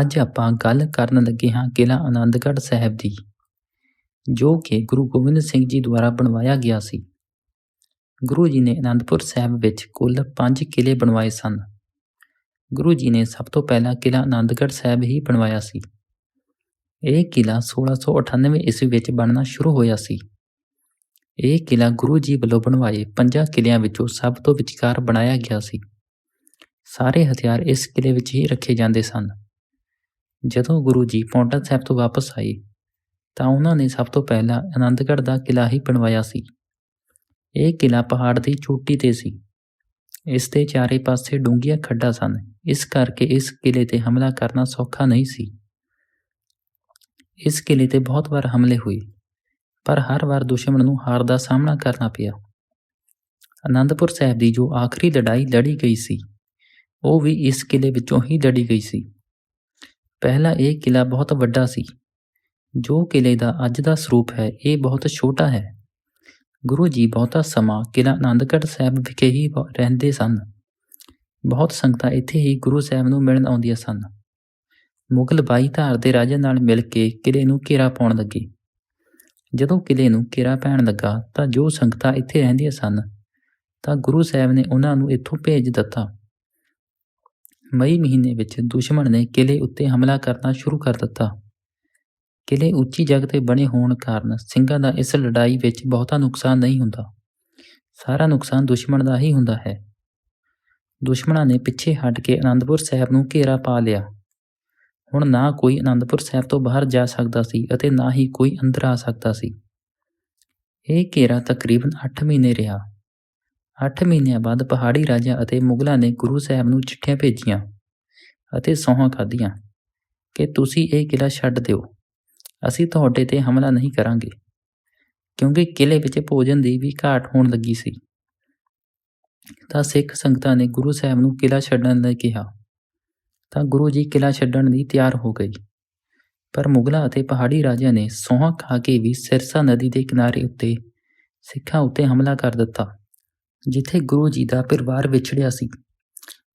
ਅੱਜ ਆਪਾਂ ਗੱਲ ਕਰਨ ਲੱਗੇ ਹਾਂ ਕਿਲ੍ਹਾ ਆਨੰਦਗੜ੍ਹ ਸਾਹਿਬ ਦੀ, ਜੋ ਕਿ ਗੁਰੂ ਗੋਬਿੰਦ ਸਿੰਘ ਜੀ ਦੁਆਰਾ ਬਣਵਾਇਆ ਗਿਆ ਸੀ। ਗੁਰੂ ਜੀ ਨੇ ਅਨੰਦਪੁਰ ਸਾਹਿਬ ਵਿੱਚ ਕੁੱਲ ਪੰਜ ਕਿਲ੍ਹੇ ਬਣਵਾਏ ਸਨ। ਗੁਰੂ ਜੀ ਨੇ ਸਭ ਤੋਂ ਪਹਿਲਾਂ ਕਿਲ੍ਹਾ ਆਨੰਦਗੜ੍ਹ ਸਾਹਿਬ ਹੀ ਬਣਵਾਇਆ ਸੀ। ਇਹ ਕਿਲ੍ਹਾ 1698 ਈਸਵੀ ਵਿੱਚ ਬਣਨਾ ਸ਼ੁਰੂ ਹੋਇਆ ਸੀ। ਇਹ ਕਿਲ੍ਹਾ ਗੁਰੂ ਜੀ ਵੱਲੋਂ ਬਣਵਾਏ ਪੰਜਾਂ ਕਿਲਿਆਂ ਵਿੱਚੋਂ ਸਭ ਤੋਂ ਵਿਚਕਾਰ ਬਣਾਇਆ ਗਿਆ ਸੀ। ਸਾਰੇ ਹਥਿਆਰ ਇਸ ਕਿਲ੍ਹੇ ਵਿੱਚ ਹੀ ਰੱਖੇ ਜਾਂਦੇ ਸਨ। ਜਦੋਂ ਗੁਰੂ ਜੀ ਪੌਂਟਾ ਸਾਹਿਬ ਤੋਂ ਵਾਪਸ ਆਏ, ਤਾਂ ਉਹਨਾਂ ਨੇ ਸਭ ਤੋਂ ਪਹਿਲਾਂ ਆਨੰਦਗੜ੍ਹ ਦਾ ਕਿਲ੍ਹਾ ਹੀ ਬਣਵਾਇਆ ਸੀ। ਇਹ ਕਿਲ੍ਹਾ ਪਹਾੜ ਦੀ ਚੋਟੀ ਤੇ ਸੀ। ਇਸ ਦੇ ਚਾਰੇ ਪਾਸੇ ਡੂੰਘੀਆਂ ਖੱਡਾਂ ਸਨ। ਇਸ ਕਰਕੇ ਇਸ ਕਿਲ੍ਹੇ ਤੇ ਹਮਲਾ ਕਰਨਾ ਸੌਖਾ ਨਹੀਂ ਸੀ। ਇਸ ਕਿਲ੍ਹੇ ਤੇ ਬਹੁਤ ਵਾਰ ਹਮਲੇ ਹੋਏ, ਪਰ ਹਰ ਵਾਰ ਦੁਸ਼ਮਣ ਨੂੰ ਹਾਰ ਦਾ ਸਾਹਮਣਾ ਕਰਨਾ ਪਿਆ। ਅਨੰਦਪੁਰ ਸਾਹਿਬ ਦੀ ਜੋ ਆਖਰੀ ਲੜਾਈ ਲੜੀ ਗਈ ਸੀ, ਉਹ ਵੀ ਇਸ ਕਿਲ੍ਹੇ ਵਿੱਚੋਂ ਹੀ ਲੜੀ ਗਈ ਸੀ। ਪਹਿਲਾਂ ਇਹ ਕਿਲ੍ਹਾ ਬਹੁਤ ਵੱਡਾ ਸੀ। ਜੋ ਕਿਲ੍ਹੇ ਦਾ ਅੱਜ ਦਾ ਸਰੂਪ ਹੈ, ਇਹ ਬਹੁਤ ਛੋਟਾ ਹੈ। ਗੁਰੂ ਜੀ ਬਹੁਤਾ ਸਮਾਂ ਕਿਲ੍ਹਾ ਆਨੰਦਗੜ੍ਹ ਸਾਹਿਬ ਵਿਖੇ ਹੀ ਰਹਿੰਦੇ ਸਨ। ਬਹੁਤ ਸੰਗਤਾਂ ਇੱਥੇ ਹੀ ਗੁਰੂ ਸਾਹਿਬ ਨੂੰ ਮਿਲਣ ਆਉਂਦੀਆਂ ਸਨ। ਮੁਗਲ ਬਾਈ ਧਾਰ ਦੇ ਰਾਜਿਆਂ ਨਾਲ ਮਿਲ ਕੇ ਕਿਲ੍ਹੇ ਨੂੰ ਘੇਰਾ ਪਾਉਣ ਲੱਗੇ। ਜਦੋਂ ਕਿਲ੍ਹੇ ਨੂੰ ਘੇਰਾ ਪੈਣ ਲੱਗਾ, ਤਾਂ ਜੋ ਸੰਗਤਾਂ ਇੱਥੇ ਰਹਿੰਦੀਆਂ ਸਨ, ਤਾਂ ਗੁਰੂ ਸਾਹਿਬ ਨੇ ਉਹਨਾਂ ਨੂੰ ਇੱਥੋਂ ਭੇਜ ਦਿੱਤਾ। ਮਈ ਮਹੀਨੇ ਵਿੱਚ ਦੁਸ਼ਮਣ ਨੇ ਕਿਲ੍ਹੇ ਉੱਤੇ ਹਮਲਾ ਕਰਨਾ ਸ਼ੁਰੂ ਕਰ ਦਿੱਤਾ। ਕਿਲ੍ਹੇ ਉੱਚੀ ਜਗ੍ਹਾ ਤੇ ਬਣੇ ਹੋਣ ਕਾਰਨ ਸਿੰਘਾਂ ਦਾ ਇਸ ਲੜਾਈ ਵਿੱਚ ਬਹੁਤਾ ਨੁਕਸਾਨ ਨਹੀਂ ਹੁੰਦਾ। ਸਾਰਾ ਨੁਕਸਾਨ ਦੁਸ਼ਮਣ ਦਾ ਹੀ ਹੁੰਦਾ ਹੈ। ਦੁਸ਼ਮਣਾਂ ਨੇ ਪਿੱਛੇ ਹਟ ਕੇ ਅਨੰਦਪੁਰ ਸਾਹਿਬ ਨੂੰ ਘੇਰਾ ਪਾ ਲਿਆ। ਹੁਣ ਨਾ ਕੋਈ ਅਨੰਦਪੁਰ ਸਾਹਿਬ ਤੋਂ ਬਾਹਰ ਜਾ ਸਕਦਾ ਸੀ ਅਤੇ ਨਾ ਹੀ ਕੋਈ ਅੰਦਰ ਆ ਸਕਦਾ ਸੀ। ਇਹ ਘੇਰਾ ਤਕਰੀਬਨ 8 ਮਹੀਨੇ ਰਿਹਾ। 8 ਮਹੀਨਿਆਂ ਬਾਅਦ ਪਹਾੜੀ ਰਾਜਿਆਂ ਅਤੇ ਮੁਗਲਾਂ ਨੇ ਗੁਰੂ ਸਾਹਿਬ ਨੂੰ ਚਿੱਠੀਆਂ ਭੇਜੀਆਂ ਅਤੇ ਸਹੁੰ ਖਾਧੀਆਂ। ਕਿ ਤੁਸੀਂ ਇਹ ਕਿਲ੍ਹਾ ਛੱਡ ਦਿਓ। ਅਸੀਂ ਤੁਹਾਡੇ ਤੇ ਹਮਲਾ ਨਹੀਂ ਕਰਾਂਗੇ। ਕਿਉਂਕਿ ਕਿਲ੍ਹੇ ਵਿੱਚ ਭੋਜਨ ਦੀ ਵੀ ਘਾਟ ਹੋਣ ਲੱਗੀ ਸੀ। ਤਾਂ ਸਿੱਖ ਸੰਗਤਾਂ ਨੇ ਗੁਰੂ ਸਾਹਿਬ ਨੂੰ ਕਿਲ੍ਹਾ ਛੱਡਣ ਲਈ ਕਿਹਾ। ਤਾਂ ਗੁਰੂ ਜੀ ਕਿਲ੍ਹਾ ਛੱਡਣ ਲਈ ਤਿਆਰ ਹੋ ਗਏ। ਪਰ ਮੁਗਲਾਂ ਅਤੇ ਪਹਾੜੀ ਰਾਜਿਆਂ ਨੇ ਸਹੁੰ ਖਾ ਕੇ ਵੀ ਸਿਰਸਾ ਨਦੀ ਦੇ ਕਿਨਾਰੇ ਉੱਤੇ ਸਿੱਖਾਂ ਉੱਤੇ ਹਮਲਾ ਕਰ ਦਿੱਤਾ। ਜਿੱਥੇ ਗੁਰੂ ਜੀ ਦਾ ਪਰਿਵਾਰ ਵਿਛੜਿਆ ਸੀ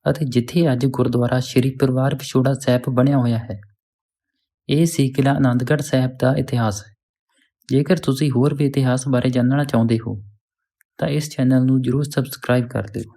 ਅਤੇ ਜਿੱਥੇ ਅੱਜ ਗੁਰਦੁਆਰਾ ਸ਼੍ਰੀ ਪਰਿਵਾਰ ਵਿਛੋੜਾ ਸਾਹਿਬ ਬਣਿਆ ਹੋਇਆ ਹੈ। ਇਹ ਸੀ ਕਿਲ੍ਹਾ ਆਨੰਦਗੜ੍ਹ ਸਾਹਿਬ ਦਾ ਇਤਿਹਾਸ ਜੇਕਰ ਤੁਸੀਂ ਹੋਰ ਵੀ ਇਤਿਹਾਸ ਬਾਰੇ ਜਾਣਨਾ ਚਾਹੁੰਦੇ ਹੋ, ਤਾਂ ਇਸ ਚੈਨਲ ਨੂੰ ਜਰੂਰ ਸਬਸਕ੍ਰਾਈਬ ਕਰ ਦਿਓ।